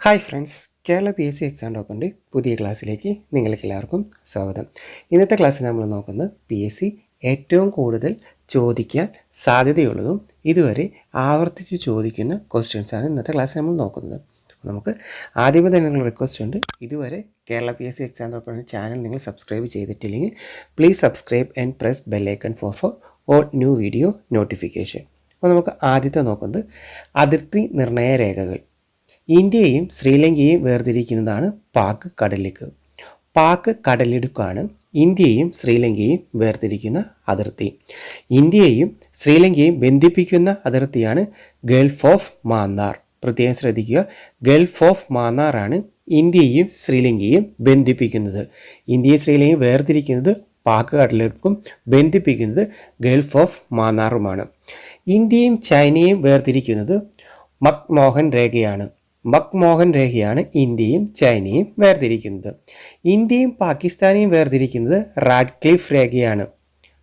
Hi friends Kerala P S C exam ടോക്കറിന്റെ പുതിയ ക്ലാസ്സിലേക്ക് നിങ്ങൾക്ക് എല്ലാവർക്കും സ്വാഗതം. ഇന്നത്തെ ക്ലാസ്സിൽ നമ്മൾ നോക്കുന്നത് പി എസ് സി ഏറ്റവും കൂടുതൽ ചോദിക്കാൻ സാധ്യതയുള്ളതും ഇതുവരെ ആവർത്തിച്ച് ചോദിക്കുന്ന ക്വസ്റ്റ്യൻസാണ് ഇന്നത്തെ ക്ലാസ്സിൽ നമ്മൾ നോക്കുന്നത്. നമുക്ക് ആദ്യമേ തന്നെ നിങ്ങൾ റിക്വസ്റ്റ് ഉണ്ട്. ഇതുവരെ Kerala P S C exam ടോക്കറിന്റെ channel നിങ്ങൾ സബ്സ്ക്രൈബ് ചെയ്തിട്ടില്ലെങ്കിൽ please subscribe and press bell icon for for all new video notification അപ്പോൾ നമുക്ക് ആദ്യത്തെ നോക്കുന്നത് അതിർത്തി നിർണയ രേഖകൾ. ഇന്ത്യയും ശ്രീലങ്കയെയും വേർതിരിക്കുന്നതാണ് പാക് കടലിടുക്ക് പാക് കടലിടുക്കാണ് ഇന്ത്യയും ശ്രീലങ്കയെയും വേർതിരിക്കുന്ന അതിർത്തി. ഇന്ത്യയെയും ശ്രീലങ്കയെയും ബന്ധിപ്പിക്കുന്ന അതിർത്തിയാണ് ഗൾഫ് ഓഫ് മാന്നാർ. പ്രത്യേകം ശ്രദ്ധിക്കുക ഗൾഫ് ഓഫ് മാന്നാറാണ് ഇന്ത്യയെയും ശ്രീലങ്കയെയും ബന്ധിപ്പിക്കുന്നത്. ഇന്ത്യയും ശ്രീലങ്കയും വേർതിരിക്കുന്നത് പാക് കടലിടുക്കും ബന്ധിപ്പിക്കുന്നത് ഗൾഫ് ഓഫ് മാന്നാറുമാണ്. ഇന്ത്യയും ചൈനയും വേർതിരിക്കുന്നത് മക്മോഹൻ രേഖയാണ്. മക്മോഹൻ രേഖയാണ് ഇന്ത്യയും ചൈനയും വേർതിരിക്കുന്നത്. ഇന്ത്യയും പാകിസ്ഥാനെയും വേർതിരിക്കുന്നത് റാഡ്ക്ലിഫ് രേഖയാണ്.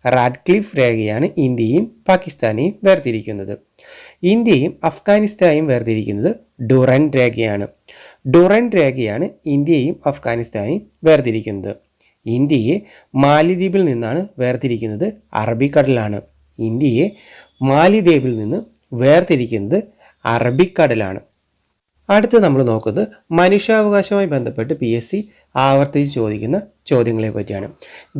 റാഡ്ക്ലിഫ് രേഖയാണ് ഇന്ത്യയും പാകിസ്ഥാനെയും വേർതിരിക്കുന്നത്. ഇന്ത്യയും അഫ്ഗാനിസ്ഥാനെയും വേർതിരിക്കുന്നത് ഡുറൻ രേഖയാണ്. ഡുറൻ രേഖയാണ് ഇന്ത്യയും അഫ്ഗാനിസ്ഥാനെയും വേർതിരിക്കുന്നത്. ഇന്ത്യയെ മാലിദ്വീപിൽ നിന്നാണ് വേർതിരിക്കുന്നത് അറബിക്കടലാണ്. ഇന്ത്യയെ മാലിദ്വീപിൽ നിന്ന് വേർതിരിക്കുന്നത് അറബിക്കടലാണ്. അടുത്ത് നമ്മൾ നോക്കുന്നത് മനുഷ്യാവകാശവുമായി ബന്ധപ്പെട്ട് പി എസ് സി ആവർത്തിച്ച് ചോദിക്കുന്ന ചോദ്യങ്ങളെ പറ്റിയാണ്.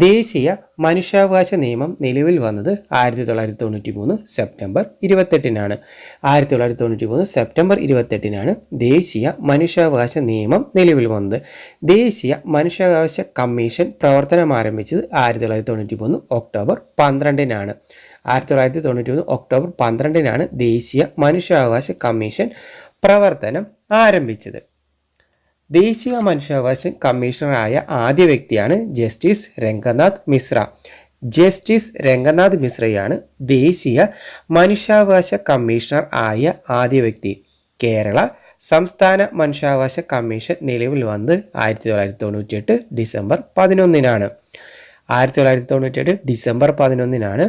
ദേശീയ മനുഷ്യാവകാശ നിയമം നിലവിൽ വന്നത് ആയിരത്തി തൊള്ളായിരത്തി തൊണ്ണൂറ്റി മൂന്ന് സെപ്റ്റംബർ ഇരുപത്തെട്ടിനാണ്. ആയിരത്തി തൊള്ളായിരത്തി തൊണ്ണൂറ്റി മൂന്ന് സെപ്റ്റംബർ ഇരുപത്തെട്ടിനാണ് ദേശീയ മനുഷ്യാവകാശ നിയമം നിലവിൽ വന്നത്. ദേശീയ മനുഷ്യാവകാശ കമ്മീഷൻ പ്രവർത്തനം ആരംഭിച്ചത് ആയിരത്തി തൊള്ളായിരത്തി തൊണ്ണൂറ്റി മൂന്ന് ഒക്ടോബർ പന്ത്രണ്ടിനാണ്. ആയിരത്തി തൊള്ളായിരത്തി തൊണ്ണൂറ്റി മൂന്ന് ഒക്ടോബർ പന്ത്രണ്ടിനാണ് ദേശീയ മനുഷ്യാവകാശ കമ്മീഷൻ പ്രവർത്തനം ആരംഭിച്ചത്. ദേശീയ മനുഷ്യാവകാശ കമ്മീഷണറായ ആദ്യ വ്യക്തിയാണ് ജസ്റ്റിസ് രംഗനാഥ് മിശ്ര. ജസ്റ്റിസ് രംഗനാഥ് മിശ്രയാണ് ദേശീയ മനുഷ്യാവകാശ കമ്മീഷണർ ആയ ആദ്യ വ്യക്തി. കേരള സംസ്ഥാന മനുഷ്യാവകാശ കമ്മീഷൻ നിലവിൽ വന്നത് ആയിരത്തി തൊള്ളായിരത്തി തൊണ്ണൂറ്റിയെട്ട് ഡിസംബർ പതിനൊന്നിനാണ്. ആയിരത്തി തൊള്ളായിരത്തി തൊണ്ണൂറ്റിയെട്ട് ഡിസംബർ പതിനൊന്നിനാണ്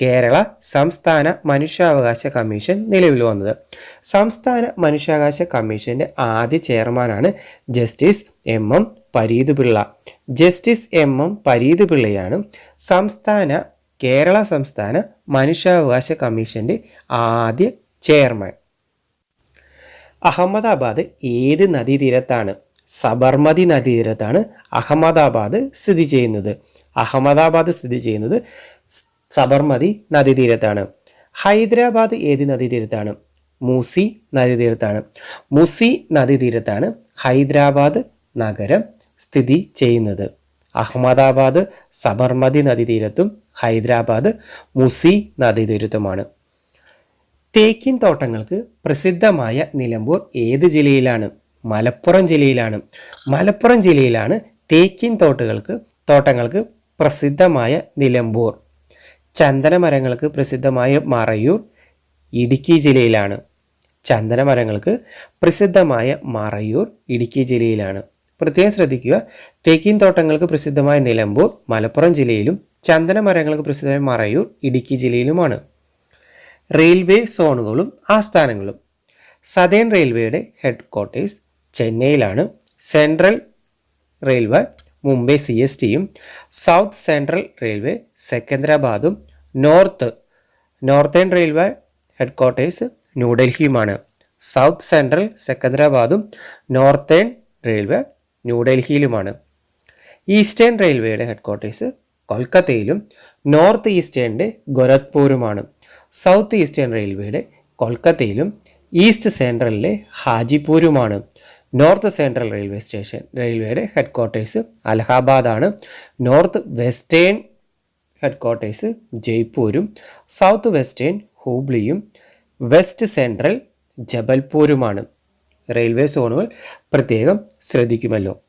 കേരള സംസ്ഥാന മനുഷ്യാവകാശ കമ്മീഷൻ നിലവിൽ വന്നത്. സംസ്ഥാന മനുഷ്യാവകാശ കമ്മീഷന്റെ ആദ്യ ചെയർമാനാണ് justice M M Pareeth Pillai justice M M Pareeth പിള്ളയാണ് സംസ്ഥാന കേരള സംസ്ഥാന മനുഷ്യാവകാശ കമ്മീഷന്റെ ആദ്യ ചെയർമാൻ. അഹമ്മദാബാദ് ഏത് നദീതീരത്താണ്? സബർമതി നദീതീരത്താണ് അഹമ്മദാബാദ് സ്ഥിതി ചെയ്യുന്നത്. അഹമ്മദാബാദ് സ്ഥിതി ചെയ്യുന്നത് സബർമതി നദീതീരത്താണ്. ഹൈദരാബാദ് ഏത് നദീതീരത്താണ്? മൂസി നദീതീരത്താണ്. മുസി നദീതീരത്താണ് ഹൈദരാബാദ് നഗരം സ്ഥിതി ചെയ്യുന്നത്. അഹമ്മദാബാദ് സബർമതി നദീതീരത്തും ഹൈദരാബാദ് മുസി നദീതീരത്തുമാണ്. തേക്കിൻ തോട്ടങ്ങൾക്ക് പ്രസിദ്ധമായ നിലമ്പൂർ ഏത് ജില്ലയിലാണ്? മലപ്പുറം ജില്ലയിലാണ്. മലപ്പുറം ജില്ലയിലാണ് തേക്കിൻ തോട്ടുകൾക്ക് തോട്ടങ്ങൾക്ക് പ്രസിദ്ധമായ നിലമ്പൂർ. ചന്ദനമരങ്ങൾക്ക് പ്രസിദ്ധമായ മറയൂർ ഇടുക്കി ജില്ലയിലാണ്. ചന്ദനമരങ്ങൾക്ക് പ്രസിദ്ധമായ മറയൂർ ഇടുക്കി ജില്ലയിലാണ്. പ്രത്യേകം ശ്രദ്ധിക്കുക തേക്കിൻ തോട്ടങ്ങൾക്ക് പ്രസിദ്ധമായ നിലമ്പൂർ മലപ്പുറം ജില്ലയിലും ചന്ദനമരങ്ങൾക്ക് പ്രസിദ്ധമായ മറയൂർ ഇടുക്കി ജില്ലയിലുമാണ്. റെയിൽവേ സോണുകളും ആസ്ഥാനങ്ങളും. സതേൺ റെയിൽവേയുടെ headquarters ചെന്നൈയിലാണ്. Central railway Mumbai C S ടിയും സൗത്ത് സെൻട്രൽ റെയിൽവേ സെക്കന്ദരാബാദും north northern railway headquarters ന്യൂഡൽഹിയുമാണ്. സൗത്ത് സെൻട്രൽ സെക്കന്ദരാബാദും നോർത്തേൺ റെയിൽവേ ന്യൂഡൽഹിയിലുമാണ്. ഈസ്റ്റേൺ റെയിൽവേയുടെ ഹെഡ് ക്വാർട്ടേഴ്സ് കൊൽക്കത്തയിലും നോർത്ത് ഈസ്റ്റേണിന്റെ ഗൊരത്പൂരുമാണ് സൗത്ത് ഈസ്റ്റേൺ റെയിൽവേയുടെ കൊൽക്കത്തയിലും ഈസ്റ്റ് സെൻട്രലിലെ ഹാജിപൂരുമാണ്. നോർത്ത് സെൻട്രൽ റെയിൽവേ സ്റ്റേഷൻ റെയിൽവേയുടെ ഹെഡ് ക്വാർട്ടേഴ്സ് അലഹാബാദാണ്. നോർത്ത് വെസ്റ്റേൺ ഹെഡ് ക്വാർട്ടേഴ്സ് ജയ്പൂരും സൗത്ത് വെസ്റ്റേൺ ഹൂബ്ലിയും വെസ്റ്റ് സെൻട്രൽ ജബൽപൂരുമാണ്. റെയിൽവേ സോണുകൾ പ്രത്യേകം ശ്രദ്ധിക്കുമല്ലോ.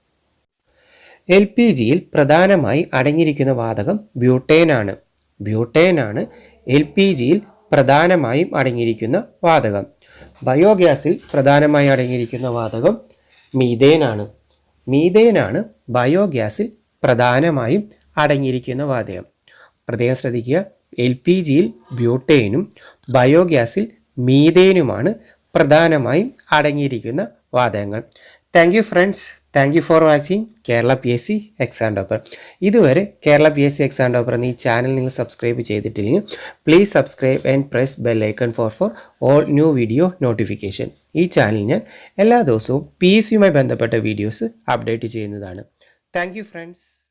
എൽ പി ജിയിൽ പ്രധാനമായി അടങ്ങിയിരിക്കുന്ന വാതകം ബ്യൂട്ടേനാണ്. ബ്യൂട്ടേനാണ് എൽ പി ജിയിൽ പ്രധാനമായും അടങ്ങിയിരിക്കുന്ന വാതകം. ബയോഗ്യാസിൽ പ്രധാനമായി അടങ്ങിയിരിക്കുന്ന വാതകം മീതേനാണ് മീതേനാണ് ബയോഗ്യാസിൽ പ്രധാനമായും അടങ്ങിയിരിക്കുന്ന വാതകം. പ്രത്യേകം ശ്രദ്ധിക്കുക എൽ പി ജിയിൽ ബ്യൂട്ടേനും ബയോഗ്യാസിൽ മീതേനുമാണ് പ്രധാനമായും അടങ്ങിയിരിക്കുന്ന വാതകങ്ങൾ. Thank you friends thank you for watching Kerala P S C exam topper ഇതുവരെ Kerala P S C exam topper എന്ന ഈ ചാനൽ നിങ്ങൾ സബ്സ്ക്രൈബ് ചെയ്തിട്ടില്ലെങ്കിൽ please subscribe and press bell icon for for all new video notification ഈ ചാനലിന് എല്ലാ ദിവസവും P ബന്ധപ്പെട്ട വീഡിയോസ് അപ്ഡേറ്റ് ചെയ്യുന്നതാണ്. Thank friends